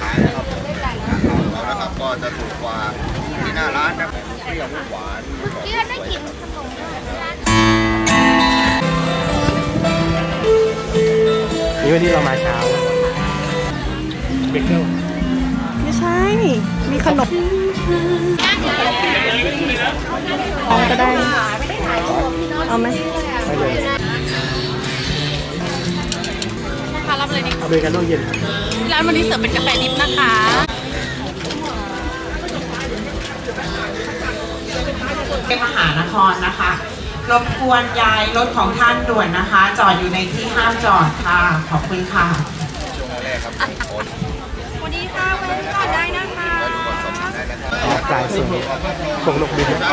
ขายนะครับเรานะครับก็จะถูกกว่าที่หน้าร้านนะเปรี้ยวหวานกรอบที่เราได้กินขนมร้านนี่วันนี้เรามาเช้าเบเกิลไม่ใช่ มีขนมเอาก็ได้ เอาไหมไม่เลย อเมริกาโน่เย็นครับร้านวันนี้เสิร์ฟเป็นกาแฟดิบนะคะ เป็นมหานครนะคะ รบกวนย้ายรถของท่านด่วนนะคะ จอดอยู่ในที่ห้ามจอดค่ะ ขอบคุณค่ะช่วงแรกครับโอนวันนี้ค่ะวันนี้ก่อนได้นะคะแล้วดูก่อนสมัครได้นะครับออกสายสูงพวงนกบินนะค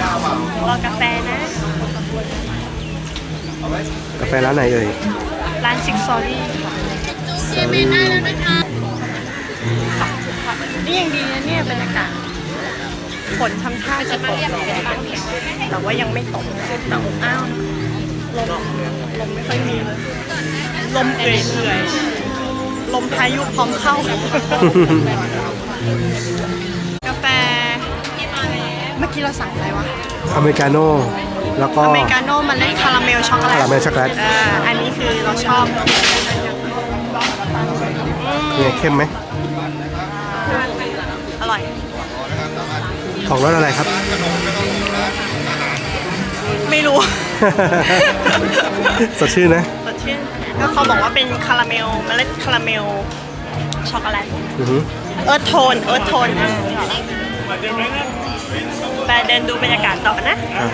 รับรอกาแฟนะ กาแฟร้านไหนเอ่ย ร้านซิกซอรี่เจเมน่าแล้วนะคะนี่ยังดีนะเนี่ยบรรยากาศฝนทำท่าจะตกแต่ว่ายังไม่ตกแต่อบอ้าวนะลมลมไม่ค่อยมีเลยลมเอื่อยเอื่อยๆลมพายุพร้อมเข้ากาแฟ เมื่อกี้เราสั่งอะไรวะอเมริกาโน่ แล้วก็อเมริกาโน่มันเล่นคาราเมลช็อกโกแลตคาราเมลช็อกโกแลตเอออันนี้คือเราชอบเนี่ยเข้มไหม อร่อย ของรสอะไรครับ ไม่รู้ สดชื่นนะ สดชื่นก็เขาบอกว่าเป็นคาราเมลเมล็ดคาราเมลช็อกโกแลต อือหือเอิร์ธโทน เอิร์ธโทน ไปเดินดูบรรยากาศต่อนะอะ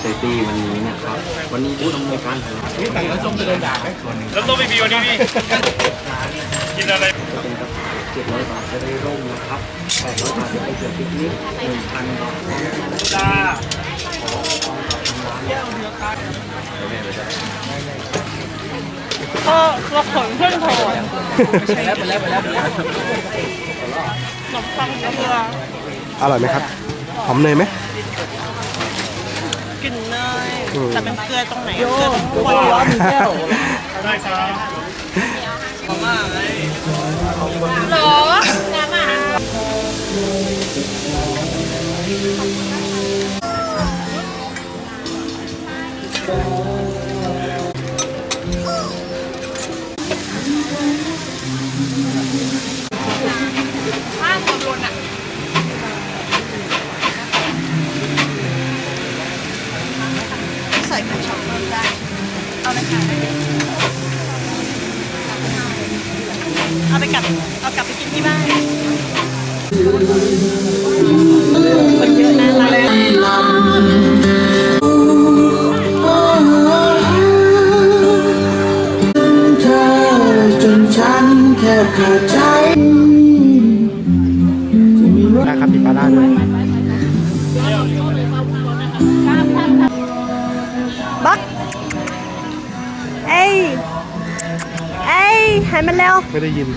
เซตี้วันนี้นะครับ วันนี้ผู้อำนวยการของเรานี่แต่งแล้วส้มจะโดนด่าไหมแล้วส้มไม่มีวันนี้นี่กินอะไรจะเป็นกระเป๋าเจ็ดร้อยบาทจะได้ร่มนะครับแปดร้อยบาทจะไปเกิดปิกนิกหนึ่งพันบาทจ้าก็เราขนขึ้นโถน ไปแล้วไปแล้วไปแล้วไปแล้วขนมปังเกลืออร่อยไหมครับ หอมเนยไหมกลิ่นเนยอืมแต่เป็นเกลือตรงไหนอะเกลือตรงหัวแก้วหรอน้ำอะ เอาเลยค่ะเอาไปกลับเอากลับไปกินที่บ้านคนเยอะนะร้าน เธอจนฉันแค่ขาดใจได้ครับติดปลาล่าด้วยบั เอ้ยเอ้ยให้มันเร็วไม่ได้ยิน